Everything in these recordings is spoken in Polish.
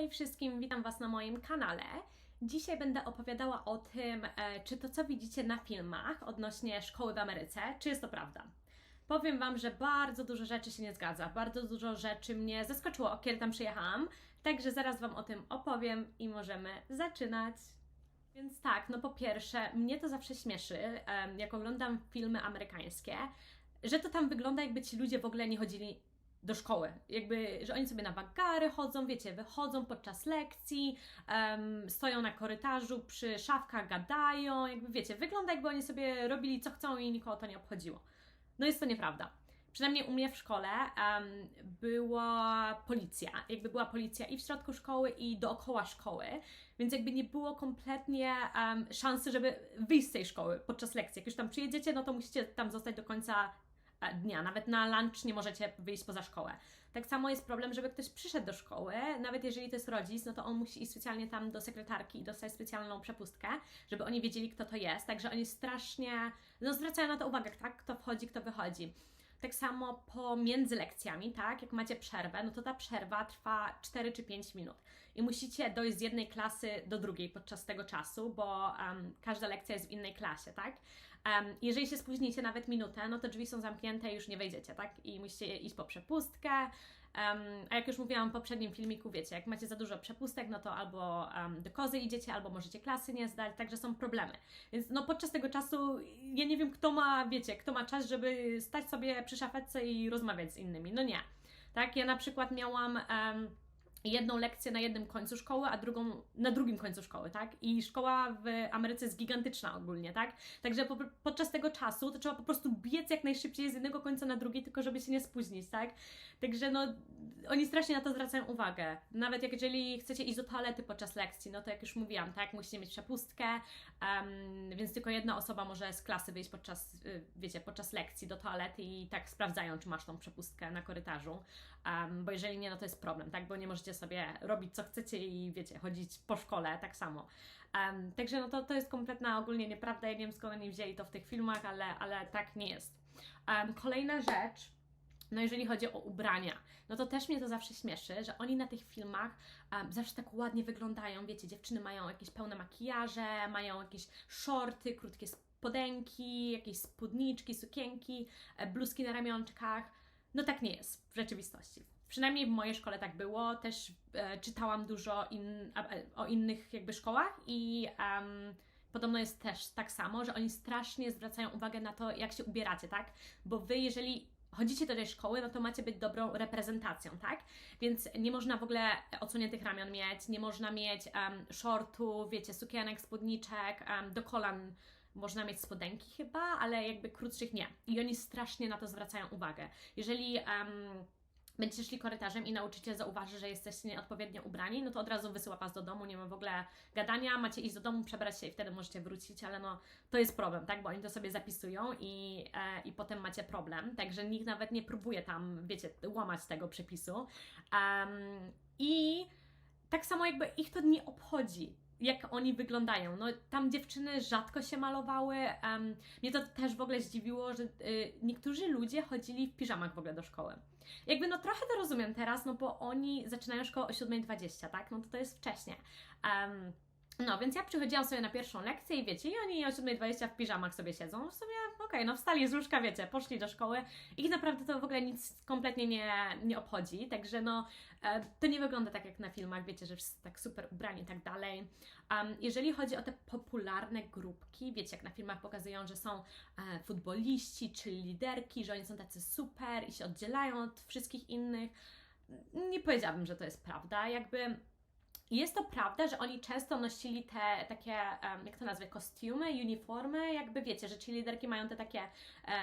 Hej wszystkim, witam Was na moim kanale. Dzisiaj będę opowiadała o tym, e, czy to co widzicie na filmach odnośnie szkoły w Ameryce, czy jest to prawda. Powiem Wam, że bardzo dużo rzeczy się nie zgadza, bardzo dużo rzeczy mnie zaskoczyło, kiedy tam przyjechałam, także zaraz Wam o tym opowiem i możemy zaczynać. Więc tak, no po pierwsze, mnie to zawsze śmieszy, jak oglądam filmy amerykańskie, że to tam wygląda jakby ci ludzie w ogóle nie chodzili do szkoły. Jakby, że oni sobie na wagary chodzą, wiecie, wychodzą podczas lekcji, em, stoją na korytarzu przy szafkach, gadają, jakby wiecie, wygląda jakby oni sobie robili co chcą i nikogo to nie obchodziło. No jest to nieprawda. Przynajmniej u mnie w szkole em, była policja. Jakby była policja i w środku szkoły, i dookoła szkoły, więc jakby nie było kompletnie em, szansy, żeby wyjść z tej szkoły podczas lekcji. Jak już tam przyjedziecie, no to musicie tam zostać do końca dnia. Nawet na lunch nie możecie wyjść poza szkołę. Tak samo jest problem, żeby ktoś przyszedł do szkoły, nawet jeżeli to jest rodzic, no to on musi iść specjalnie tam do sekretarki i dostać specjalną przepustkę, żeby oni wiedzieli, kto to jest. Także oni strasznie, no zwracają na to uwagę, tak? Kto wchodzi, kto wychodzi. Tak samo pomiędzy lekcjami, tak? Jak macie przerwę, no to ta przerwa trwa 4 czy 5 minut. I musicie dojść z jednej klasy do drugiej podczas tego czasu, bo em, każda lekcja jest w innej klasie, tak? Em, jeżeli się spóźnicie nawet minutę, no to drzwi są zamknięte i już nie wejdziecie, tak? I musicie iść po przepustkę. Em, a jak już mówiłam w poprzednim filmiku, wiecie, jak macie za dużo przepustek, no to albo em, do kozy idziecie, albo możecie klasy nie zdać, także są problemy. Więc no podczas tego czasu ja nie wiem, kto ma, wiecie, kto ma czas, żeby stać sobie przy szafetce i rozmawiać z innymi. No nie. Tak, ja na przykład miałam. em, jedną lekcję na jednym końcu szkoły, a drugą na drugim końcu szkoły, tak? I szkoła w Ameryce jest gigantyczna ogólnie, tak? Także po, podczas tego czasu to trzeba po prostu biec jak najszybciej z jednego końca na drugi, tylko żeby się nie spóźnić, tak? Także no, oni strasznie na to zwracają uwagę. Nawet jak jeżeli chcecie iść do toalety podczas lekcji, no to jak już mówiłam, tak? Musicie mieć przepustkę, em, więc tylko jedna osoba może z klasy wyjść podczas, y, wiecie, podczas lekcji do toalety i tak sprawdzają, czy masz tą przepustkę na korytarzu, em, bo jeżeli nie, no to jest problem, tak? Bo nie możecie sobie robić co chcecie i wiecie, chodzić po szkole tak samo. Em, także no to, to jest kompletna ogólnie nieprawda, ja nie wiem skąd oni wzięli to w tych filmach, ale, ale tak nie jest. Em, kolejna rzecz, no jeżeli chodzi o ubrania, no to też mnie to zawsze śmieszy, że oni na tych filmach um, zawsze tak ładnie wyglądają, wiecie, dziewczyny mają jakieś pełne makijaże, mają jakieś shorty, krótkie spodenki, jakieś spódniczki, sukienki, e, bluzki na ramionczkach. No tak nie jest w rzeczywistości. Przynajmniej w mojej szkole tak było. Też e, czytałam dużo in, e, o innych jakby szkołach i em, podobno jest też tak samo, że oni strasznie zwracają uwagę na to, jak się ubieracie, tak? Bo wy, jeżeli chodzicie do tej szkoły, no to macie być dobrą reprezentacją, tak? Więc nie można w ogóle odsuniętych ramion mieć, nie można mieć um, shortów, wiecie, sukienek, spódniczek, um, do kolan można mieć spodenki chyba, ale jakby krótszych nie. I oni strasznie na to zwracają uwagę. Jeżeli um, będziecie szli korytarzem i nauczyciel zauważy, że jesteście nieodpowiednio ubrani, no to od razu wysyła Was do domu, nie ma w ogóle gadania, macie iść do domu, przebrać się i wtedy możecie wrócić, ale no to jest problem, tak, bo oni to sobie zapisują i, e, i potem macie problem, także nikt nawet nie próbuje tam, wiecie, łamać tego przepisu. Um, I tak samo jakby ich to nie obchodzi, jak oni wyglądają. No, tam dziewczyny rzadko się malowały. em, mnie to też w ogóle zdziwiło, że y, niektórzy ludzie chodzili w piżamach w ogóle do szkoły. Jakby no trochę to rozumiem teraz, no bo oni zaczynają szkołę o 7.20, tak? No to to jest wcześnie. Em, no, więc ja przychodziłam sobie na pierwszą lekcję i wiecie, i oni o 7.20 w piżamach sobie siedzą. W sumie, okej, no wstali z łóżka, wiecie, poszli do szkoły. Ich naprawdę to w ogóle nic kompletnie nie, nie obchodzi, także no, e, to nie wygląda tak jak na filmach, wiecie, że wszyscy tak super ubrani i tak dalej. Um, jeżeli chodzi o te popularne grupki, wiecie, jak na filmach pokazują, że są e, futboliści czy liderki, że oni są tacy super i się oddzielają od wszystkich innych, nie powiedziałabym, że to jest prawda. Jakby jest to prawda, że oni często nosili te takie, jak to nazwę, kostiumy, uniformy, jakby wiecie, że ci liderki mają te takie,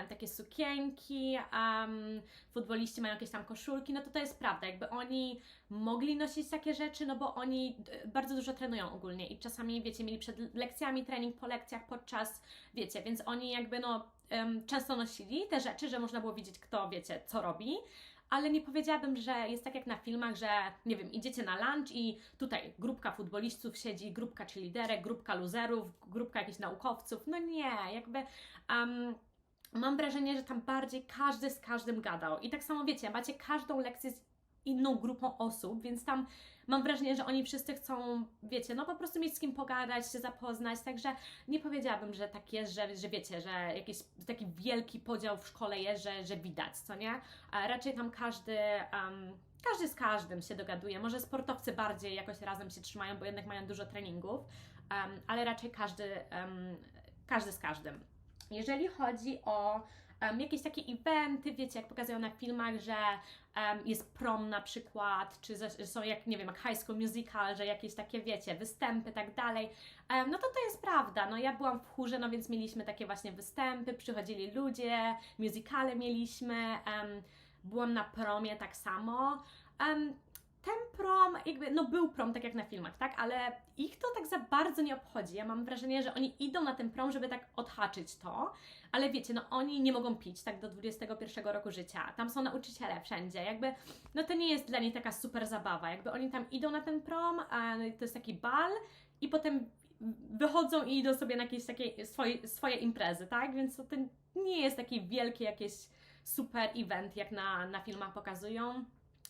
takie sukienki, um, futboliści mają jakieś tam koszulki, no to to jest prawda, jakby oni mogli nosić takie rzeczy, no bo oni bardzo dużo trenują ogólnie i czasami, wiecie, mieli przed lekcjami trening, po lekcjach, podczas, wiecie, więc oni jakby no często nosili te rzeczy, że można było widzieć, kto, wiecie, co robi, ale nie powiedziałabym, że jest tak jak na filmach, że nie wiem, idziecie na lunch i tutaj grupka futbolistów siedzi, grupka cheerleaderek, grupka luzerów, grupka jakichś naukowców. No nie, jakby. Um, Mam wrażenie, że tam bardziej każdy z każdym gadał. I tak samo wiecie, macie każdą lekcję inną grupą osób, więc tam mam wrażenie, że oni wszyscy chcą, wiecie, no po prostu mieć z kim pogadać, się zapoznać, także nie powiedziałabym, że tak jest, że, że wiecie, że jakiś taki wielki podział w szkole jest, że, że widać, co nie? A raczej tam każdy... Um, każdy z każdym się dogaduje. Może sportowcy bardziej jakoś razem się trzymają, bo jednak mają dużo treningów, um, ale raczej każdy, um, każdy z każdym. Jeżeli chodzi o um, jakieś takie eventy, wiecie, jak pokazują na filmach, że um, jest prom na przykład, czy są jak, nie wiem, jak High School Musical, że jakieś takie, wiecie, występy, tak dalej, um, no to to jest prawda, no ja byłam w chórze, no więc mieliśmy takie właśnie występy, przychodzili ludzie, musicale mieliśmy, byłam na promie tak samo, um, ten prom, jakby, no był prom, tak jak na filmach, tak? Ale ich to tak za bardzo nie obchodzi. Ja mam wrażenie, że oni idą na ten prom, żeby tak odhaczyć to, ale wiecie, no oni nie mogą pić tak do 21 roku życia. Tam są nauczyciele wszędzie, jakby, no to nie jest dla nich taka super zabawa. Jakby oni tam idą na ten prom, to jest taki bal i potem wychodzą i idą sobie na jakieś takie swoje, swoje imprezy, tak? Więc to nie jest taki wielki jakieś super event, jak na, na filmach pokazują.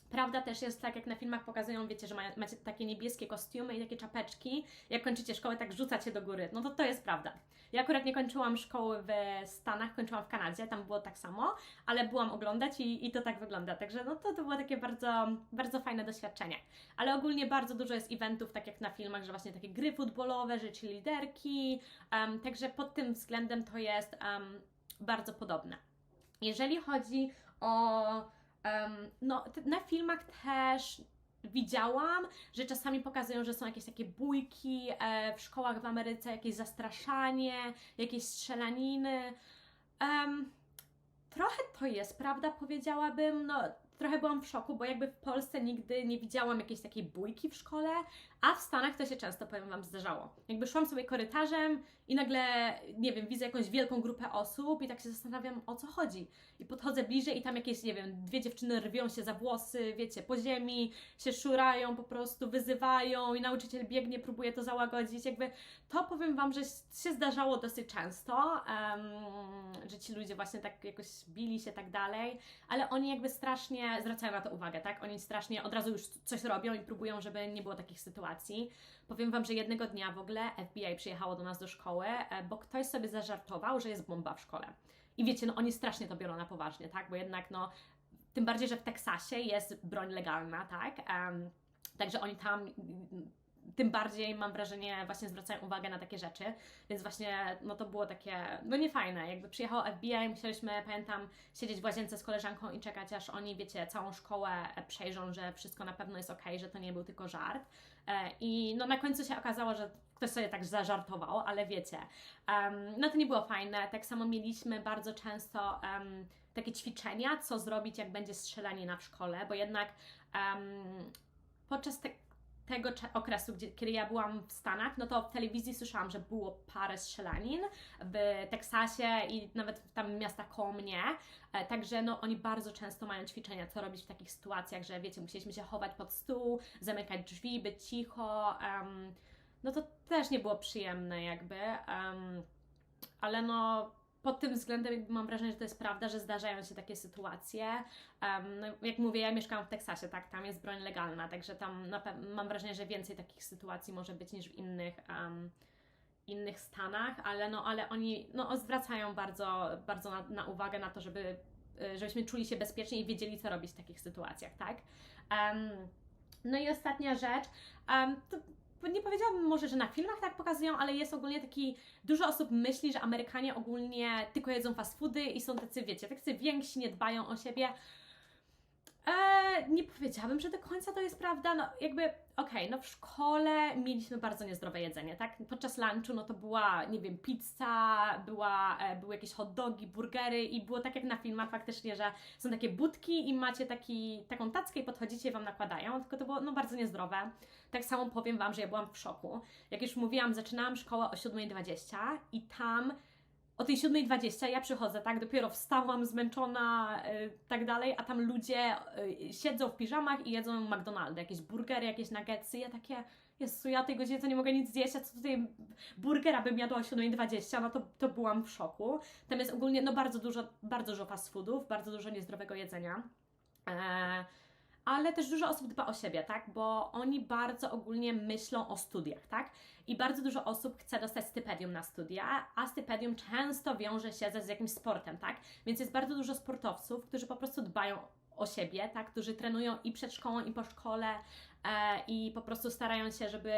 Prawda też jest tak, jak na filmach pokazują, wiecie, że macie takie niebieskie kostiumy i takie czapeczki. Jak kończycie szkołę, tak rzucacie do góry. No to to jest prawda. Ja akurat nie kończyłam szkoły w Stanach, kończyłam w Kanadzie, tam było tak samo, ale byłam oglądać i, i to tak wygląda. Także no to, to było takie bardzo, bardzo fajne doświadczenie. Ale ogólnie bardzo dużo jest eventów, tak jak na filmach, że właśnie takie gry futbolowe, że liderki. Um, także pod tym względem to jest um, bardzo podobne. Jeżeli chodzi o no, na filmach też widziałam, że czasami pokazują, że są jakieś takie bójki e, w szkołach w Ameryce, jakieś zastraszanie, jakieś strzelaniny. Um, trochę to jest, prawda, powiedziałabym. No, trochę byłam w szoku, bo jakby w Polsce nigdy nie widziałam jakiejś takiej bójki w szkole, a w Stanach to się często, powiem Wam, zdarzało. Jakby szłam sobie korytarzem i nagle, nie wiem, widzę jakąś wielką grupę osób i tak się zastanawiam, o co chodzi. I podchodzę bliżej i tam jakieś, nie wiem, dwie dziewczyny rwią się za włosy, wiecie, po ziemi, się szurają, po prostu wyzywają i nauczyciel biegnie, próbuje to załagodzić. Jakby to powiem Wam, że się zdarzało dosyć często, um, że ci ludzie właśnie tak jakoś bili się tak dalej, ale oni jakby strasznie zwracają na to uwagę, tak? Oni strasznie od razu już coś robią i próbują, żeby nie było takich sytuacji. Powiem Wam, że jednego dnia w ogóle FBI przyjechało do nas do szkoły, e, bo ktoś sobie zażartował, że jest bomba w szkole. I wiecie, no oni strasznie to biorą na poważnie, tak? Bo jednak, no, tym bardziej, że w Teksasie jest broń legalna, tak? Um, także oni tam tym bardziej mam wrażenie, właśnie zwracają uwagę na takie rzeczy, więc właśnie no to było takie, no niefajne, jakby przyjechało FBI, musieliśmy, pamiętam, siedzieć w łazience z koleżanką i czekać, aż oni, wiecie, całą szkołę przejrzą, że wszystko na pewno jest ok, że to nie był tylko żart. E, i no na końcu się okazało, że ktoś sobie tak zażartował, ale wiecie, um, no to nie było fajne, tak samo mieliśmy bardzo często um, takie ćwiczenia, co zrobić, jak będzie strzelanina w szkole, bo jednak um, podczas te, tego okresu, gdzie, kiedy ja byłam w Stanach, no to w telewizji słyszałam, że było parę strzelanin w Teksasie i nawet tam miastach koło mnie. E, także no, oni bardzo często mają ćwiczenia, co robić w takich sytuacjach, że wiecie, musieliśmy się chować pod stół, zamykać drzwi, być cicho. Um, no to też nie było przyjemne, jakby. Um, ale no, pod tym względem mam wrażenie, że to jest prawda, że zdarzają się takie sytuacje. Um, no, jak mówię, ja mieszkam w Teksasie, tak, tam jest broń legalna, także tam mam wrażenie, że więcej takich sytuacji może być niż w innych, um, innych stanach, ale, no, ale oni no, zwracają bardzo, bardzo na, na uwagę na to, żeby, y, żebyśmy czuli się bezpiecznie i wiedzieli, co robić w takich sytuacjach, tak? Um, no i ostatnia rzecz, to nie powiedziałabym może, że na filmach tak pokazują, ale jest ogólnie taki, dużo osób myśli, że Amerykanie ogólnie tylko jedzą fast foody i są tacy, wiecie, tacy więksi, nie dbają o siebie. Eee, nie powiedziałabym, że do końca to jest prawda. No, jakby, okej, okay, no w szkole mieliśmy bardzo niezdrowe jedzenie, tak? Podczas lunchu, no to była, nie wiem, pizza, była, e, były jakieś hot dogi, burgery i było tak jak na filmach faktycznie, że są takie budki i macie taki, taką tackę i podchodzicie i Wam nakładają, tylko to było, no, bardzo niezdrowe. Tak samo powiem Wam, że ja byłam w szoku. Jak już mówiłam, zaczynałam szkołę o 7.20 i tam o tej 7.20 ja przychodzę, tak, dopiero wstałam, zmęczona, yy, tak dalej, a tam ludzie yy, siedzą w piżamach i jedzą McDonaldy, jakieś burgery, jakieś nuggetsy, ja takie, Jezu, ja tej godzinie to nie mogę nic zjeść, a co tutaj burgera bym jadła o 7.20, no to, to byłam w szoku. Tam jest ogólnie, no bardzo dużo, bardzo dużo fast foodów, bardzo dużo niezdrowego jedzenia. Eee, ale też dużo osób dba o siebie, tak? Bo oni bardzo ogólnie myślą o studiach, tak? I bardzo dużo osób chce dostać stypendium na studia, a stypendium często wiąże się ze z jakimś sportem, tak? Więc jest bardzo dużo sportowców, którzy po prostu dbają o siebie, tak? Którzy trenują i przed szkołą, i po szkole e, i po prostu starają się, żeby.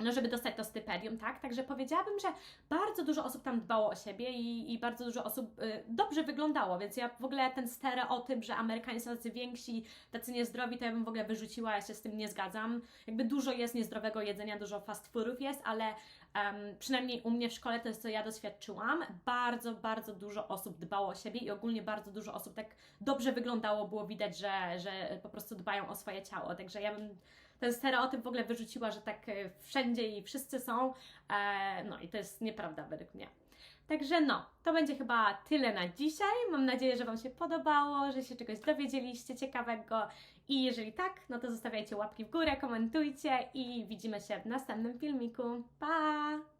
No, żeby dostać to stypendium, tak? Także powiedziałabym, że bardzo dużo osób tam dbało o siebie i, i bardzo dużo osób y, dobrze wyglądało, więc ja w ogóle ten stereotyp, że Amerykanie są tacy więksi, tacy niezdrowi, to ja bym w ogóle wyrzuciła, ja się z tym nie zgadzam. Jakby dużo jest niezdrowego jedzenia, dużo fast foodów jest, ale em, przynajmniej u mnie w szkole to jest co ja doświadczyłam. Bardzo, bardzo dużo osób dbało o siebie i ogólnie bardzo dużo osób tak dobrze wyglądało, było widać, że, że po prostu dbają o swoje ciało. Także ja bym ten stereotyp w ogóle wyrzuciła, że tak e, wszędzie i wszyscy są. E, no i to jest nieprawda według mnie. Także no, to będzie chyba tyle na dzisiaj. Mam nadzieję, że Wam się podobało, że się czegoś dowiedzieliście ciekawego. I jeżeli tak, no to zostawiajcie łapki w górę, komentujcie i widzimy się w następnym filmiku. Pa!